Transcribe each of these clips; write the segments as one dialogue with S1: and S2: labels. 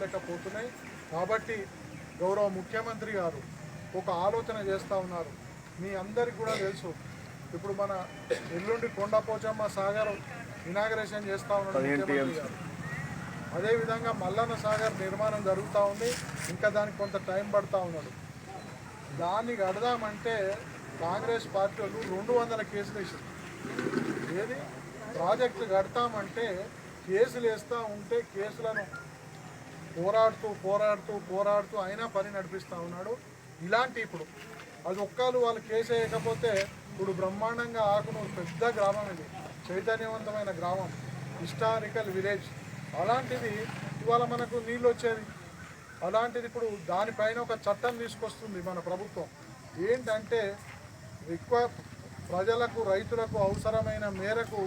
S1: నడవలేకపోతున్నాయి కాబట్టి గౌరవ ముఖ్యమంత్రి గారు ఒక ఆలోచన చేస్తూ ఉన్నారు. మీ అందరికి కూడా తెలుసు. ఇప్పుడు మన ఎల్లుండి కొండపోచమ్మ సాగర్ ఇనాగరేషన్ చేస్తూ ఉన్నాడు ముఖ్యమంత్రి గారు. అదేవిధంగా మల్లన్న సాగర్ నిర్మాణం జరుగుతూ ఉంది. ఇంకా దానికి కొంత టైం పడుతూ ఉన్నాడు దాన్ని కడదామంటే కాంగ్రెస్ పార్టీ వాళ్ళు రెండు వందల కేసులు వేసారు ఏది? ప్రాజెక్టు కడతామంటే కేసులు వేస్తూ ఉంటే కేసులను పోరాడుతూ పోరాడుతూ పోరాడుతూ అయినా పని నడిపిస్తూ ఉన్నాడు. ఇలాంటి ఇప్పుడు అది ఒక్కళ్ళు వాళ్ళు కేసు వేయకపోతే ఇప్పుడు బ్రహ్మాండంగా ఆకును పెద్ద గ్రామం ఇది. చైతన్యవంతమైన గ్రామం. Historical village. అలాంటిది ఇవాళ మనకు నీళ్ళు వచ్చేది అలాంటిది ఇప్పుడు దానిపైన ఒక చట్టం తీసుకొస్తుంది మన ప్రభుత్వం. ఏంటంటే ఎక్కువ ప్రజలకు రైతులకు అవసరమైన మేరకు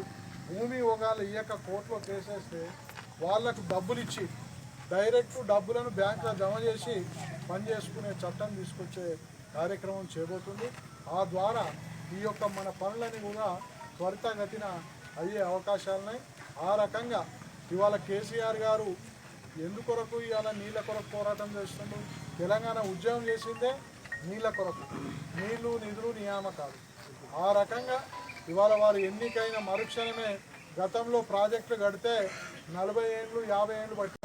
S1: భూమి ఒగాలు ఇయ్యక కోర్టులో కేసేస్తే వాళ్ళకు డబ్బులు ఇచ్చి డైరెక్ట్ డబ్బులను బ్యాంకులో జమ చేసి పని చేసుకునే చట్టం తీసుకొచ్చే కార్యక్రమం చేయబోతుంది. ఆ ద్వారా ఈ యొక్క మన పనులని కూడా త్వరితగతిన అయ్యే అవకాశాలున్నాయి. ఆ రకంగా ఇవాళ కేసీఆర్ గారు ఎందుకొరకు ఇవాళ నీళ్ళ కొరకు పోరాటం చేస్తుండ్రు తెలంగాణ ఉద్యమం చేసిందే నీళ్ళ కొరకు. నీళ్ళు నిధులు నియామకాలు. ఆ రకంగా ఇవాళ వారు ఎన్నికైన మరుక్షణమే గతంలో ప్రాజెక్టులు కడితే నలభై ఏళ్ళు యాభై ఏళ్ళు పట్టి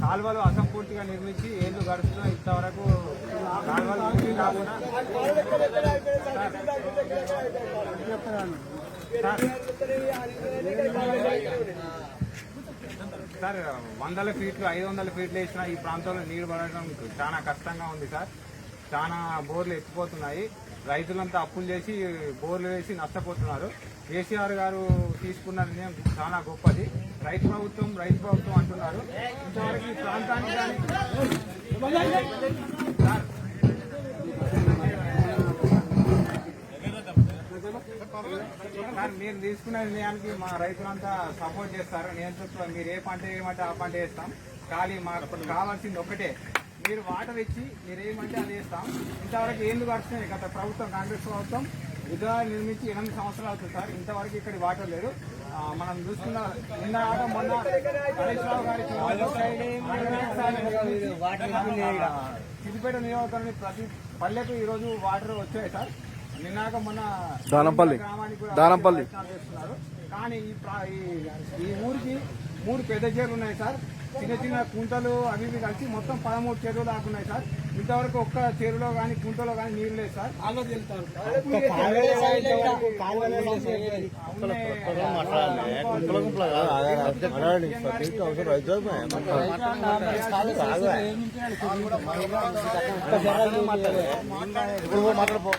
S2: కాలువలు అసంపూర్తిగా నిర్మించి ఏళ్ళు గడుస్తున్నా ఇంతవరకు కాలువలు పూర్తి కాకుండా సార్ వందల ఫీట్లు ఐదు వందల ఫీట్లు వేసినా ఈ ప్రాంతంలో నీరు పడడం చాలా కష్టంగా ఉంది సార్. చాలా బోర్లు ఎత్తిపోతున్నాయి. రైతులంతా అప్పులు చేసి బోర్లు వేసి నష్టపోతున్నారు. కేసీఆర్ గారు తీసుకున్న నిర్ణయం చాలా గొప్పది. రైతు ప్రభుత్వం రైతు ప్రభుత్వం అంటున్నారు. ఇంతవరకు ఈ ప్రాంతానికి సార్, సార్ మీరు తీసుకున్న నిర్ణయానికి మా రైతులంతా సపోర్ట్ చేస్తారు. నేను చెప్తాను మీరు ఏ పంట వేయమంటే ఆ పంట వేస్తాం. కానీ మాకు కావాల్సింది ఒకటే మీరు వాటర్ ఇచ్చి మీరు ఏమంటే అది వేస్తాం. ఇంతవరకు ఏళ్ళు గడుస్తున్నాయి గత ప్రభుత్వం కాంగ్రెస్ ప్రభుత్వం విధాలు నిర్మించి ఎనిమిది సంవత్సరాలు అవుతుంది సార్. ఇంతవరకు ఇక్కడ వాటర్ లేదు. మనం చూసుకున్న నిన్న ఆట మొన్న సిద్దిపేట నియోజకవర్గం ప్రతి పల్లెకు ఈ రోజు వాటర్ వచ్చాయి సార్. నిన్నాక మొన్న
S3: దానంపల్లి. దానంపల్లి.
S2: కానీ ఈ ఊరికి మూడు పెద్ద చెరువులు ఉన్నాయి సార్. చిన్న చిన్న కుంటలు అవి ఇవి కలిసి మొత్తం పదమూడు చెరువులు దాకా ఉన్నాయి సార్. ఇంతవరకు ఒక్క చెరువులో కానీ కుంటలో కానీ నీళ్ళు లేదు సార్.
S3: మాట్లాడుకో